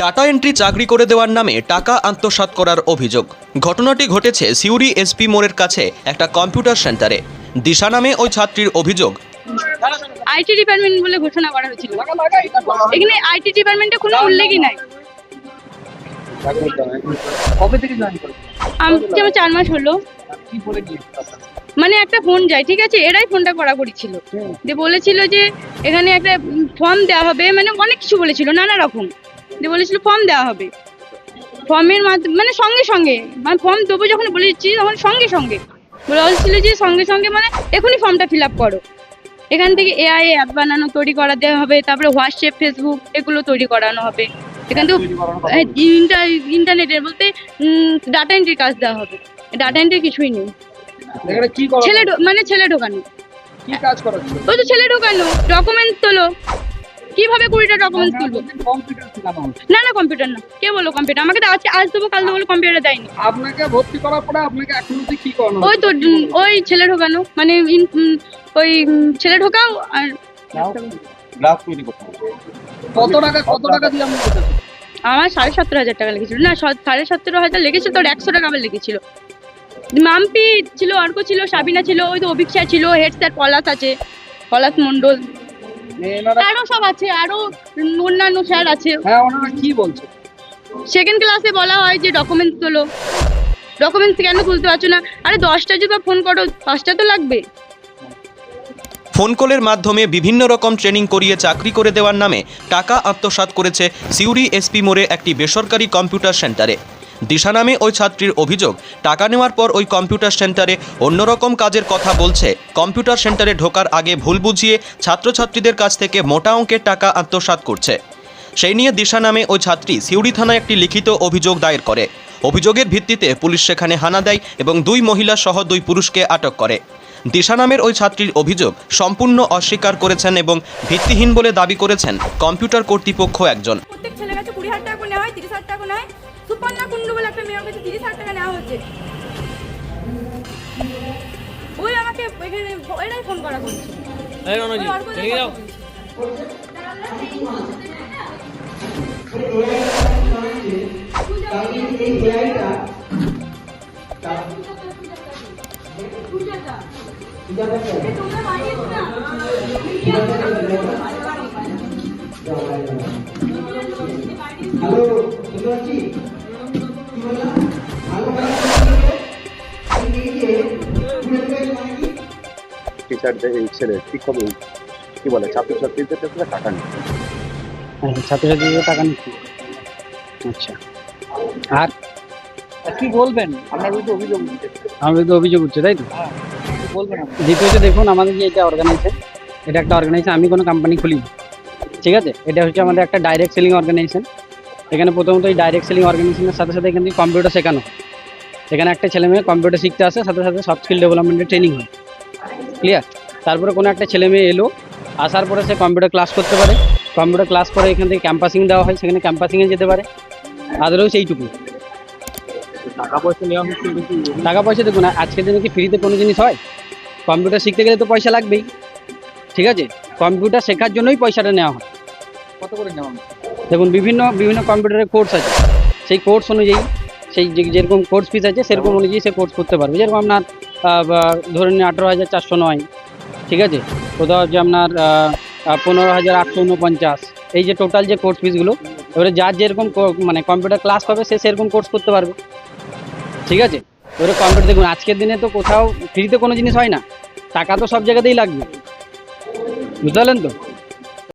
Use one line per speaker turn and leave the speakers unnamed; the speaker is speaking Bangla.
ডাটা এন্ট্রি চাকরি করে দেওয়ার নামে টাকা আত্মসাৎ করার অভিযোগ। ঘটনাটি ঘটেছে সিউড়ি এসপি মোড়ের কাছে একটা কম্পিউটার সেন্টারে। দিশা নামে ওই ছাত্রীর অভিযোগ।
আইটি ডিপার্টমেন্ট বলে ঘোষণা করা হয়েছিল। এখানে আইটি ডিপার্টমেন্টে কোনো উল্লেখই নাই। যেমন চার মাস হলো? মানে একটা ফোন যায় ঠিক আছে? এরাই ফোনটা করা করেছিল যে বলেছিল যে এখানে একটা ফর্ম দেওয়া হবে মানে অনেক কিছু বলেছিল নানা রকম। দিয়ে বলেছিল ফর্ম দেওয়া হবে। ফর্মের মাধ্যমে মানে সঙ্গে সঙ্গে। মানে ফর্ম দেবো যখন বলেছি তখন সঙ্গে সঙ্গে। বলা হচ্ছিল যে সঙ্গে সঙ্গে মানে এখনই ফর্মটা ফিল আপ করো। এখান থেকে এআই অ্যাপ বানানো তৈরি করা দেওয়া হবে তারপরে হোয়াটসঅ্যাপ ফেসবুক এগুলো তৈরি করানো হবে। এখান থেকে ইন্টারনেটের বলতে ডাটা এন্ট্রির কাজ দেওয়া হবে। ডাটা এন্ট্রি কিছুই নেই। ছেলে মানে ছেলে ঢোকানো।
কি কাজ করা
ওই তো ছেলে ঢোকানো ডকুমেন্টস তোলো। কীভাবে কুড়িটা ডকুমেন্টস তুলবো? না না কম্পিউটার না। কে বলো কম্পিউটার আমাকে তো আজকে আজ দেবো কাল দেবো কম্পিউটার দেয়নি।
আপনাকে ভর্তি করার পরে আপনাকে এখন অব্দি কি করানো
ওই তো ওই ছেলে ঢোকানো। মানে ওই ছেলে ঢোকাও আর
গ্রাফ তৈরি করতে কত টাকা কত টাকা দিয়ে আপনি
আমার সাড়ে সতেরো হাজার টাকা লেগেছিল। না সাড়ে সতেরো হাজার লেগেছিল তোর একশো টাকা আবার লেগেছিল। মাম্পি ছিল অর্ক ছিল সাবিনা ছিল ওই তো অভিক্ষা ছিল হেড স্যার পলাশ আছে পলাশ মন্ডল
এনারা
আরও সব আছে আরও অন্যান্য স্যার আছে।
হ্যাঁ ওনারা কি বলছে?
সেকেন্ড ক্লাসে বলা হয় যে ডকুমেন্টস তোলো। ডকুমেন্টস কেন তুলতে পারছ না? আরে দশটা যদি ফোন করো পাঁচটা তো লাগবে।
ফোন কলের মাধ্যমে বিভিন্ন রকম ট্রেনিং করিয়ে চাকরি করে দেওয়ার নামে টাকা আত্মসাৎ করেছে সিউড়ি এসপি মোড়ে একটি বেসরকারি কম্পিউটার সেন্টারে দিশা নামে ওই ছাত্রীর অভিযোগ, টাকা নেওয়ার পর ওই কম্পিউটার সেন্টারে অন্যরকম কাজের কথা বলছে। কম্পিউটার সেন্টারে ঢোকার আগে ভুল বুঝিয়ে ছাত্রছাত্রীদের কাছ থেকে মোটা অঙ্কের টাকা আত্মসাৎ করছে। সেই নিয়ে দিশা নামে ওই ছাত্রী সিউড়ি থানায় একটি লিখিত অভিযোগ দায়ের করে। অভিযোগের ভিত্তিতে পুলিশ সেখানে হানা দেয় এবং দুই মহিলা সহ দুই পুরুষকে আটক করে। দিশা নামের ওই ছাত্রীর অভিযোগ সম্পূর্ণ অস্বীকার করেছেন এবং ভিত্তিহীন বলে দাবি করেছেন কম্পিউটার কর্তৃপক্ষ একজন।
ওই আমাকে এখানে এরাই ফোন করা করছে। ওই অর্কদের কথা বলছে।
টিচারদের এই ছেলে শিক্ষক কি বলে ছাত্রছাত্রীদের কাছে টাকা নেই।
আচ্ছা ছাত্রছাত্রীদের টাকা নিচ্ছি আচ্ছা। আর?
কি বলবেন? আপনার বিরুদ্ধে অভিযোগ উঠছে।
আমাদের তো অভিযোগ উঠছে তাই তো?
বলবেন আপনি?
দ্বিতীয়ত দেখুন আমাদের যে এটা অর্গানাইজেশন এটা একটা অর্গানাইজেশন আমি কোনো কোম্পানি খুলি ঠিক আছে? এটা হচ্ছে আমাদের একটা ডাইরেক্ট সেলিং অর্গানাইজেশন এখানে প্রথমত এই ডাইরেক্ট সেলিং অর্গানাইজেশনের সাথে সাথে এখান থেকে কম্পিউটার শেখানো। হয়। এখানে একটা ছেলে মেয়ে কম্পিউটার শিখতে আসে সাথে সাথে সফট স্কিল ডেভেলপমেন্টের ট্রেনিং হয়। ক্লিয়ার তারপরে কোনো একটা ছেলে মেয়ে এলো আসার পরে সে কম্পিউটার ক্লাস করতে পারে। কম্পিউটার ক্লাস করে এখান থেকে ক্যাম্পাসিং দেওয়া হয় সেখানে ক্যাম্পাসিংয়ে যেতে পারে। আদারও সেইটুকু
টাকা পয়সা নেওয়া হচ্ছে
টাকা পয়সা দেখুন আজকের দিনে কি ফ্রিতে কোনো জিনিস হয়? কম্পিউটার শিখতে গেলে তো পয়সা লাগবেই। ঠিক আছে? কম্পিউটার শেখার জন্যই পয়সাটা নেওয়া হয়।
কত করে নেওয়া?
দেখুন বিভিন্ন বিভিন্ন কম্পিউটারের কোর্স আছে। সেই কোর্স অনুযায়ী সেই যে- যেরকম কোর্স ফিস আছে সেরকম অনুযায়ী সে কোর্স করতে পারবে। যেরকম আপনার ধরে নিন আঠেরো হাজার চারশো নয়, ঠিক আছে? কোথাও হচ্ছে আপনার পনেরো হাজার আটশো উনপঞ্চাশ, এই যে টোটাল যে কোর্স ফিসগুলো এবারে যার যেরকম মানে কম্পিউটার ক্লাস পাবে, সে সেরকম কোর্স করতে পারবে, ঠিক আছে? এবারে কম্পিউটার দেখুন, আজকের দিনে তো কোথাও ফ্রিতে কোনো জিনিস হয় না, টাকা তো সব জায়গাতেই লাগবে, বুঝতে পারলেন তো?